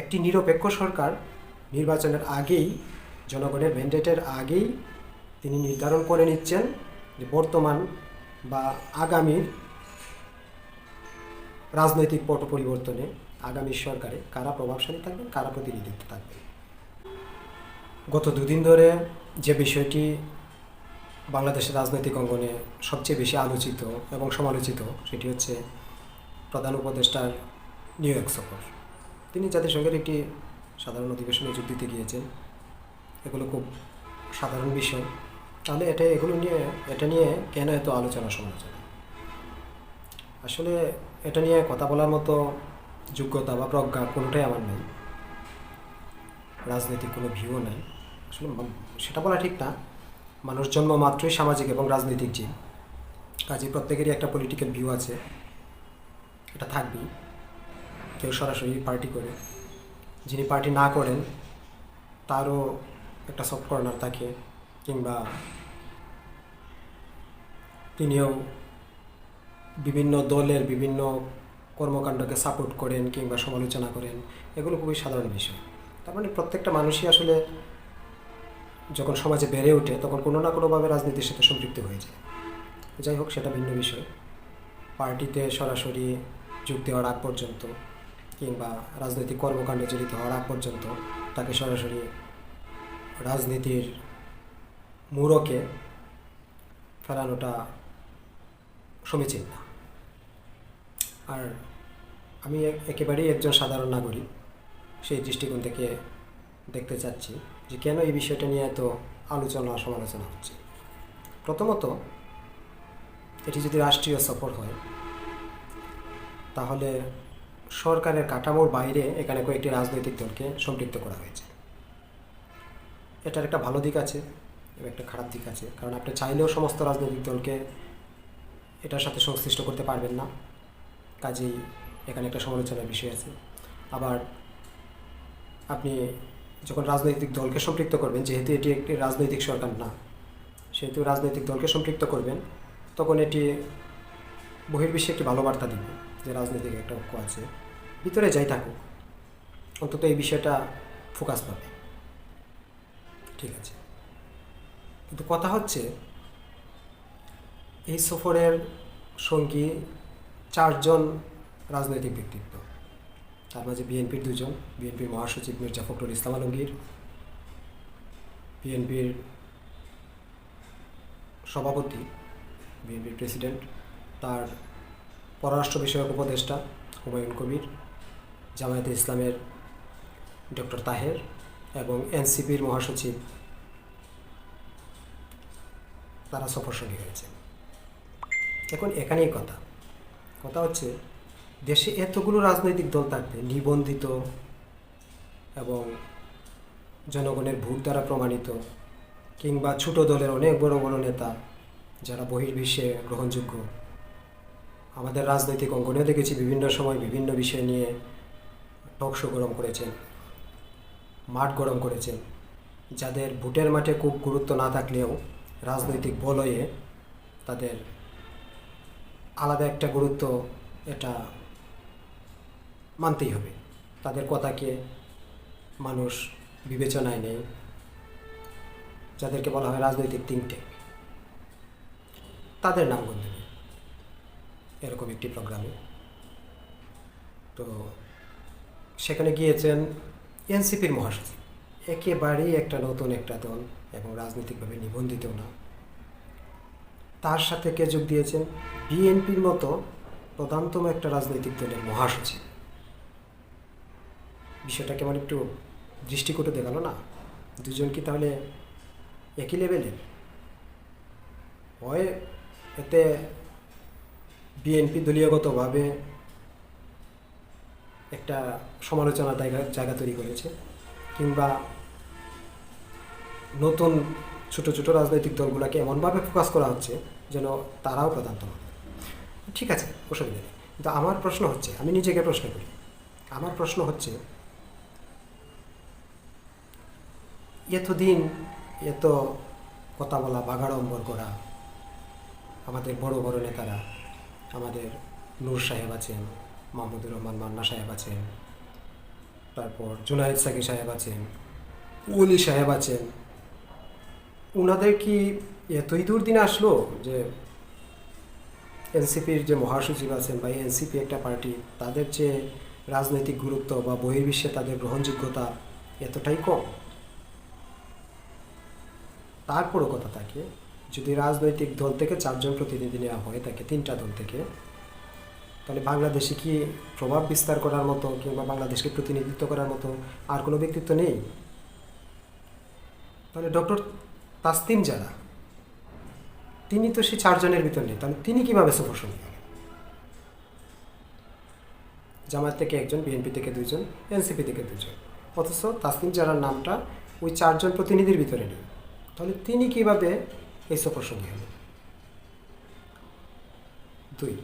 একটি নিরপেক্ষ সরকার নির্বাচনের আগেই, জনগণের ম্যান্ডেটের আগেই তিনি নির্ধারণ করে নিচ্ছেন যে বর্তমান বা আগামীর রাজনৈতিক পট পরিবর্তনে আগামী সরকারে কারা প্রভাবশালী থাকবেন, কারা প্রতিনিধিত্ব থাকবে গত দুদিন ধরে যে বিষয়টি বাংলাদেশের রাজনৈতিক অঙ্গনে সবচেয়ে বেশি আলোচিত এবং সমালোচিত, সেটি হচ্ছে প্রধান উপদেষ্টার নিউ ইয়র্ক সফর। তিনি জাতিসংঘের একটি সাধারণ অধিবেশনে যোগ দিতে গিয়েছেন। এগুলো খুব সাধারণ বিষয়। তাহলে এটা, এগুলো নিয়ে, এটা নিয়ে কেন এত আলোচনা সমালোচনা? আসলে এটা নিয়ে কথা বলার মতো যোগ্যতা বা প্রজ্ঞা কোনোটাই আমার নেই। রাজনৈতিক কোনো ভিউও নাই। আসলে সেটা বলা ঠিক না। মানুষ জন্ম মাত্রই সামাজিক এবং রাজনৈতিক জীব। কাজে প্রত্যেকেরই একটা পলিটিক্যাল ভিউ আছে। এটা থাকবেই। কেউ সরাসরি পার্টি করে। যিনি পার্টি না করেন, তারও একটা সফট কর্নার থাকে, কিংবা তিনিও বিভিন্ন দলের বিভিন্ন কর্মকাণ্ডকে সাপোর্ট করেন, কিংবা সমালোচনা করেন। এগুলো খুবই সাধারণ বিষয়। তার মানে প্রত্যেকটা মানুষই আসলে যখন সমাজে বেড়ে ওঠে, তখন কোনো না কোনোভাবে রাজনীতির সাথে সম্পৃক্ত হয়ে যায়। যাই হোক, সেটা ভিন্ন বিষয়। পার্টিতে সরাসরি যোগ দেওয়ার আগ পর্যন্ত কিংবা রাজনৈতিক কর্মকাণ্ডে জড়িত হওয়ার আগ পর্যন্ত তাকে সরাসরি রাজনীতির মূরকে ফেলানোটা সমীচীন না। আর আমি একেবারেই একজন সাধারণ নাগরিক, সেই দৃষ্টিকোণ থেকে দেখতে চাচ্ছি যে কেন এই বিষয়টা নিয়ে এত আলোচনা, সমালোচনা হচ্ছে। প্রথমত, এটি যদি রাষ্ট্রীয় সফর হয়, তাহলে সরকারের কাঠামোর বাইরে এখানে কয়েকটি রাজনৈতিক দলকে সম্পৃক্ত করা হয়েছে। এটার একটা ভালো দিক আছে, এবং একটা খারাপ দিক আছে। কারণ আপনি চাইলেও সমস্ত রাজনৈতিক দলকে এটার সাথে সংশ্লিষ্ট করতে পারবেন না। কাজেই এখানে একটা সমালোচনার বিষয় আছে। আবার আপনি যখন রাজনৈতিক দলকে সম্পৃক্ত করবেন, যেহেতু এটি একটি রাজনৈতিক সরকার না, সেহেতু রাজনৈতিক দলকে সম্পৃক্ত করবেন, তখন এটি বহির্বিশ্বে একটি ভালো বার্তা দিবে। যে রাজনৈতিক একটা ঐক্য আছে, ভিতরে যাই থাকুক, অন্তত এই বিষয়টা ফোকাস পাবে। ঠিক আছে। কিন্তু কথা হচ্ছে, এই সফরের সঙ্গী চারজন রাজনৈতিক ব্যক্তিত্ব। তার মাঝে বিএনপির দুজন, বিএনপির মহাসচিব মির্জা ফখরুল ইসলাম আলমগীর, বিএনপির সভাপতি, বিএনপির প্রেসিডেন্ট, তার পররাষ্ট্র বিষয়ক উপদেষ্টা হুমায়ুন কবির, জামায়াতে ইসলামের ডক্টর তাহের এবং এনসিপির মহাসচিব তারা সফর সঙ্গী হয়েছে এখন এখানেই কথা। কথা হচ্ছে, দেশে এতগুলো রাজনৈতিক দল থাকবে, নিবন্ধিত এবং জনগণের ভোট দ্বারা প্রমাণিত, কিংবা ছোট দলের অনেক বড় বড় নেতা যারা বহির্বিশ্বে গ্রহণযোগ্য আমাদের রাজনৈতিক অঙ্গনেও দেখেছি বিভিন্ন সময় বিভিন্ন বিষয় নিয়ে টকশো গরম করেছেন, মাঠ গরম করেছেন। যাদের ভোটের মাঠে খুব গুরুত্ব না থাকলেও রাজনৈতিক বলয়ে তাদের আলাদা একটা গুরুত্ব এটা মানতেই হবে। তাদের কথাকে মানুষ বিবেচনায় নেই যাদেরকে বলা হয় রাজনৈতিক তিনটে তাদের নাম দেবে এরকম একটি প্রোগ্রামে। তো সেখানে গিয়েছেন এনসিপির মহাসচিব। একেবারেই একটা নতুন একটা দল এবং রাজনৈতিকভাবে নিবন্ধিত না। তার সাথে কে যোগ দিয়েছেন? বিএনপির মতো প্রধানতম একটা রাজনৈতিক দলের মহাসচিব। বিষয়টা কেমন একটু দৃষ্টিকটু দেখাল না? দুজন কি তাহলে একই লেভেলের হয় এতে বিএনপি দলীয়গতভাবে একটা সমালোচনার জায়গা জায়গা তৈরি করেছে, কিংবা নতুন ছোট ছোট রাজনৈতিক দলগুলোকে এমনভাবে ফোকাস করা হচ্ছে যেন তারাও প্রধানতম হবে। ঠিক আছে অসুবিধা নেই কিন্তু আমার প্রশ্ন হচ্ছে, আমি নিজেকে প্রশ্ন করি আমার প্রশ্ন হচ্ছে, এতদিন এত কথা বলা বাগাড়ম্বর করা, আমাদের বড় বড় নেতারা আমাদের নূর সাহেব আছেন, মাহমুদুর রহমান মান্না সাহেব আছেন, তারপর জুনায়েদ সাকি সাহেব আছেন উলি সাহেব আছেন। ওনাদের কি এতই দূর দিন আসলো যে এনসিপির যে মহাসচিব আছেন বা এনসিপি একটা পার্টি, তাদের যে রাজনৈতিক গুরুত্ব বা বহির্বিশ্বে তাদের গ্রহণযোগ্যতা এতটাই কম? তারপরও কথা থাকে যদি রাজনৈতিক দল থেকে চারজন প্রতিনিধি নেওয়া হয়, তাকে তিনটা দল থেকে, তাহলে বাংলাদেশে কি প্রভাব বিস্তার করার মতো কিংবা বাংলাদেশকে প্রতিনিধিত্ব করার মতো আর কোনো ব্যক্তিত্ব নেই? তাহলে ডক্টর তাসতিম যারা, তিনি তো সেই চারজনের ভিতর নেই, তাহলে তিনি কীভাবে সুপ্রসঙ্গী হলেন জামায়াত থেকে একজন, বিএনপি থেকে দুইজন, এনসিপি থেকে দুজন অথচ তাসতিম যারার নামটা ওই চারজন প্রতিনিধির ভিতরে নেই। তাহলে তিনি কীভাবে এই সুপ্রসঙ্গী হলেন দুই,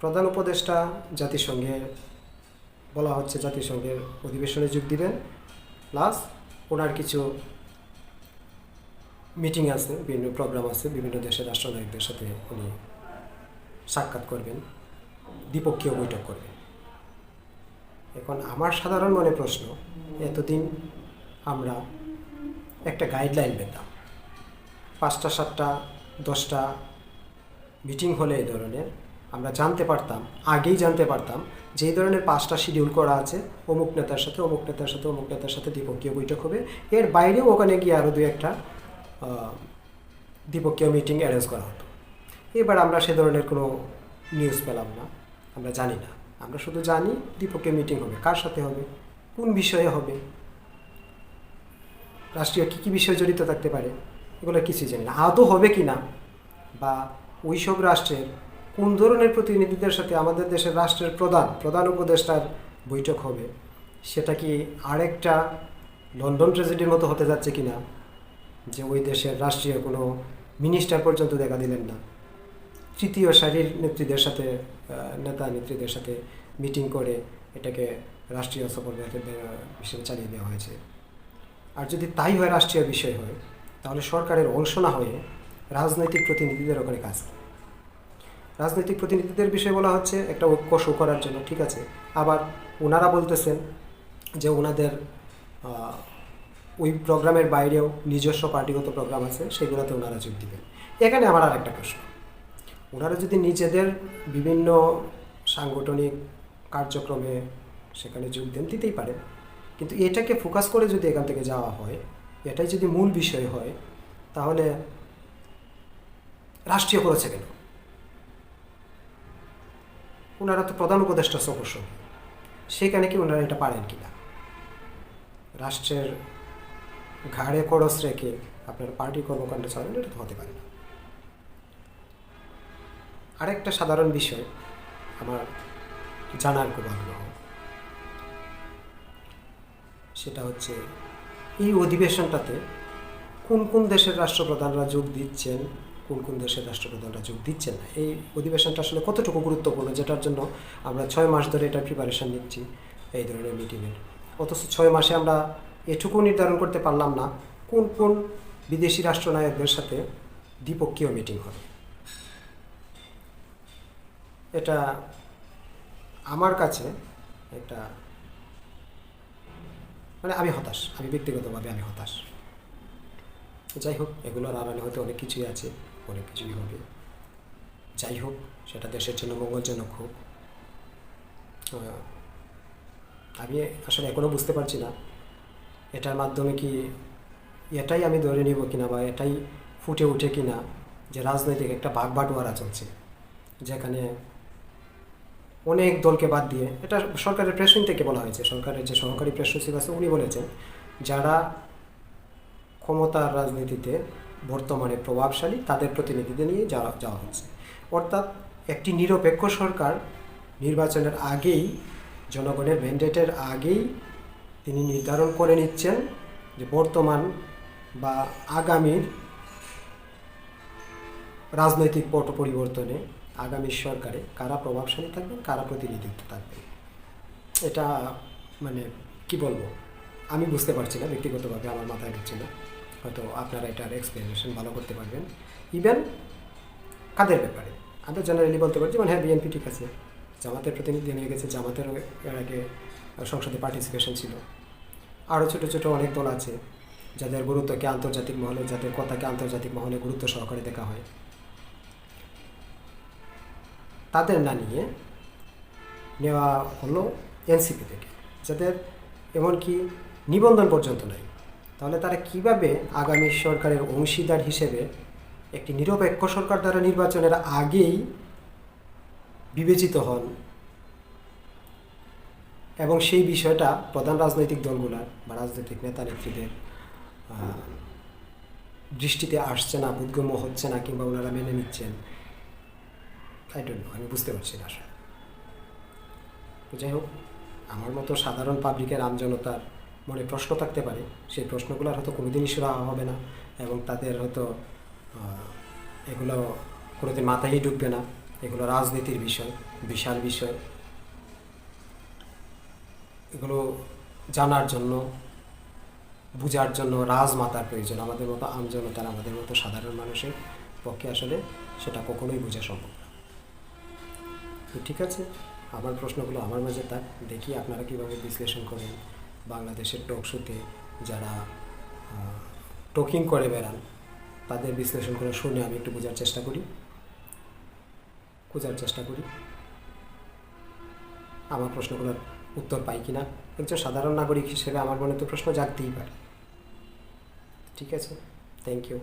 প্রধান উপদেষ্টা জাতিসংঘে, বলা হচ্ছে জাতিসংঘের অধিবেশনে যোগ দিবেন। প্লাস ওনার কিছু মিটিং আছে, বিভিন্ন প্রোগ্রাম আছে, বিভিন্ন দেশের রাষ্ট্রনায়কদের সাথে উনি সাক্ষাৎ করবেন, দ্বিপক্ষীয় বৈঠক করবেন। এখন আমার সাধারণ মনে প্রশ্ন, এতদিন আমরা একটা গাইডলাইন পেতাম। পাঁচটা, সাতটা, দশটা মিটিং হলে এই ধরনের। আমরা জানতে পারতাম, আগেই জানতে পারতাম যে এই ধরনের পাঁচটা শিডিউল করা আছে। অমুক নেতার সাথে, অমুক নেতার সাথে, অমুক নেতার সাথে দ্বিপক্ষীয় বৈঠক হবে। এর বাইরেও ওখানে গিয়ে আরও দু একটা দ্বিপক্ষীয় মিটিং অ্যারেঞ্জ করা হতো। এবার আমরা সে ধরনের কোনো নিউজ পেলাম না। আমরা জানি না। আমরা শুধু জানি দ্বিপক্ষীয় মিটিং হবে, কার সাথে হবে, কোন বিষয়ে হবে। রাষ্ট্রীয় কী কী বিষয় জড়িত থাকতে পারে? এগুলো কিছুই জানি না। আদৌ হবে কি না? বা ওইসব রাষ্ট্রের কোন ধরনের প্রতিনিধিদের সাথে আমাদের দেশের রাষ্ট্রের প্রধান প্রধান উপদেষ্টার বৈঠক হবে, সেটা কি আরেকটা লন্ডন ট্রেজেডির মতো হতে যাচ্ছে কি না যে ওই দেশের রাষ্ট্রীয় কোনো মিনিস্টার পর্যন্ত দেখা দিলেন না। তৃতীয় সারির নেত্রীদের সাথে নেতা নেত্রীদের সাথে মিটিং করে এটাকে রাষ্ট্রীয় সফর হিসেবে চালিয়ে দেওয়া হয়েছে। আর যদি তাই হয়, রাষ্ট্রীয় বিষয় হয় তাহলে সরকারের অংশ না হয়ে রাজনৈতিক প্রতিনিধিদের ওখানে কাজ? রাজনৈতিক প্রতিনিধিদের বিষয়ে বলা হচ্ছে একটা ঐক্য শো করার জন্য, ঠিক আছে? আবার ওনারা বলতেছেন যে ওনাদের ওই প্রোগ্রামের বাইরেও নিজস্ব পার্টিগত প্রোগ্রাম আছে, সেগুলোতে ওনারা যোগ দেবেন। এখানে আমার আর একটা প্রশ্ন। ওনারা যদি নিজেদের বিভিন্ন সাংগঠনিক কার্যক্রমে সেখানে যোগ দেন, দিতেই পারেন। কিন্তু এটাকে ফোকাস করে যদি এখান থেকে যাওয়া হয় এটাই যদি মূল বিষয় হয়, তাহলে রাষ্ট্রীয় করেছে কেন? ওনারা তো প্রধান উপদেষ্টা সদস্য সেখানে কি ওনারা এটা পারেন কিনা? রাষ্ট্রের ঘাড়ে খরচ রেখে আপনার পার্টি কর্মকাণ্ড চালান, এটা তো হতে পারে না। আরেকটা সাধারণ বিষয় আমার জানার খুব আগ্রহ। সেটা হচ্ছে এই অধিবেশনটাতে কোন কোন দেশের রাষ্ট্রপ্রধানরা যোগ দিচ্ছেন, কোন কোন দেশের রাষ্ট্রপ্রধানরা যোগ দিচ্ছেন না? এই অধিবেশনটা আসলে কতটুকু গুরুত্বপূর্ণ? যেটার জন্য আমরা ছয় মাস ধরে এটা প্রিপারেশন নিচ্ছি, এই ধরনের মিটিংয়ের অথচ ছয় মাসে আমরা এটুকু নির্ধারণ করতে পারলাম না কোন কোন বিদেশি রাষ্ট্রনায়কদের সাথে দ্বিপক্ষীয় মিটিং হবে। এটা আমার কাছে একটা মানে আমি হতাশ, আমি ব্যক্তিগতভাবে আমি হতাশ। যাই হোক, এগুলোর আড়ালে হয়তো অনেক কিছুই আছে, অনেক কিছুই হবে। যাই হোক, সেটা দেশের জন্য মঙ্গলজনক হোক। আমি আসলে এখনও বুঝতে পারছি না, এটার মাধ্যমে কি এটাই আমি ধরে নিব কিনা বা এটাই ফুটে উঠে কিনা যে রাজনৈতিক একটা ভাগ বাটোয়ারা চলছে, যেখানে অনেক দলকে বাদ দিয়ে, এটা সরকারের প্রেসিং থেকে বলা হয়েছে, সরকারের যে সহকারী প্রেস সচিব আছে উনি বলেছেন, যারা ক্ষমতার রাজনীতিতে বর্তমানে প্রভাবশালী, তাদের প্রতিনিধিদের নিয়ে যাওয়া যাওয়া হচ্ছে। অর্থাৎ একটি নিরপেক্ষ সরকার নির্বাচনের আগেই, জনগণের ম্যান্ডেটের আগেই তিনি নির্ধারণ করে নিচ্ছেন যে বর্তমান বা আগামীর রাজনৈতিক পট পরিবর্তনে আগামী সরকারে কারা প্রভাবশালী থাকবেন, কারা প্রতিনিধিত্ব থাকবে এটা মানে কি বলব? আমি বুঝতে পারছি না, ব্যক্তিগতভাবে আমার মাথায় ঢুকছে না। হয়তো আপনারা এটার এক্সপ্লেনেশন ভালো করতে পারবেন। ইভেন কাদের ব্যাপারে? আমরা জেনারেলি বলতে পারি যেমন হ্যাঁ বিএনপি ঠিক আছে। জামাতের প্রতিনিধি নিয়ে গেছে, জামাতের এর আগে সংসদে পার্টিসিপেশন ছিল। আরও ছোটো ছোটো অনেক দল আছে, যাদের গুরুত্বকে আন্তর্জাতিক মহলে, যাদের কথাকে আন্তর্জাতিক মহলে গুরুত্ব সহকারে দেখা হয়। তাদের না নিয়ে নেওয়া হলো এনসিপি থেকে। যাদের এমনকি নিবন্ধন পর্যন্ত নাই। তাহলে তারা কীভাবে আগামী সরকারের অংশীদার হিসেবে একটি নিরপেক্ষ সরকার দ্বারা নির্বাচনের আগেই বিবেচিত হন এবং সেই বিষয়টা প্রধান রাজনৈতিক দলগুলার বা রাজনৈতিক নেতা নেত্রীদের দৃষ্টিতে আসছে না, বোধগম্য হচ্ছে না কিংবা ওনারা মেনে নিচ্ছেন। আই ডোন্ট নো আমি বুঝতে পারছি না আসলে। তো যাই হোক, আমার মতো সাধারণ পাবলিকের আমজনতার মনে প্রশ্ন থাকতে পারে। সেই প্রশ্নগুলোর হয়তো কোনোদিনই সুরা হবে না এবং তাদের হয়তো এগুলো কোনোদিন মাথায় ঢুকবে না। এগুলো রাজনীতির বিষয়, বিশাল বিষয়। এগুলো জানার জন্য, বোঝার জন্য রাজমাতার প্রয়োজন। আমাদের মতো আমজনতার আমাদের মতো সাধারণ মানুষের পক্ষে আসলে সেটা কখনোই বোঝা সম্ভব তো ঠিক আছে আমার প্রশ্নগুলো আমার মাঝে থাক, দেখি আপনারা কীভাবে বিশ্লেষণ করেন। বাংলাদেশের টক শোতে যারা টকিং করে বেড়ান, তাদের বিশ্লেষণ করে শুনে আমি একটু বোঝার চেষ্টা করি। খোঁজার চেষ্টা করি। আমার প্রশ্নগুলোর উত্তর পাই কিনা? একজন সাধারণ নাগরিক হিসেবে আমার মনে তো প্রশ্ন জাগতেই পারে। ঠিক আছে? Thank you